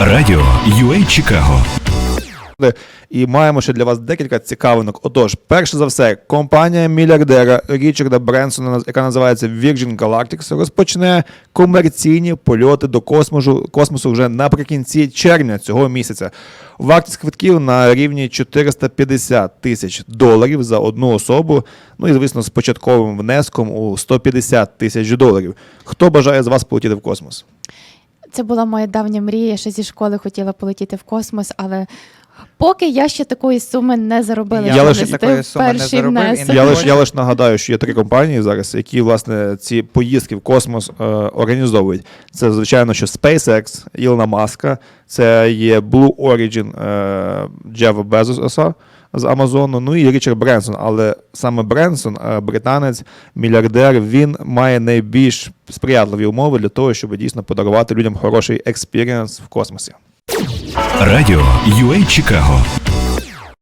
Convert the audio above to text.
Радіо UA Чикаго. І маємо ще для вас декілька цікавинок. Отож, перше за все, компанія мільярдера Річарда Бренсона, яка називається Virgin Galactic, розпочне комерційні польоти до космосу, космосу вже наприкінці червня цього місяця. Вартість квитків на рівні 450 тисяч доларів за одну особу. Ну і звісно, з початковим внеском у 150 тисяч доларів. Хто бажає з вас полетіти в космос? Це була моя давня мрія. Я ще зі школи хотіла полетіти в космос, але поки я ще такої суми не заробила. Я лише такої суми не заробив не. Я лише я лиш нагадаю, що є три компанії зараз, які власне ці поїздки в космос е, організовують. Це звичайно, що SpaceX Ілона Маска, це є Blue Origin е, Джефа Безоса з Амазону, ну і Річард Бренсон. Але саме Бренсон, е, британець, мільярдер, він має найбільш сприятливі умови для того, щоб дійсно подарувати людям хороший експірієнс в космосі. Радіо UA Чикаго.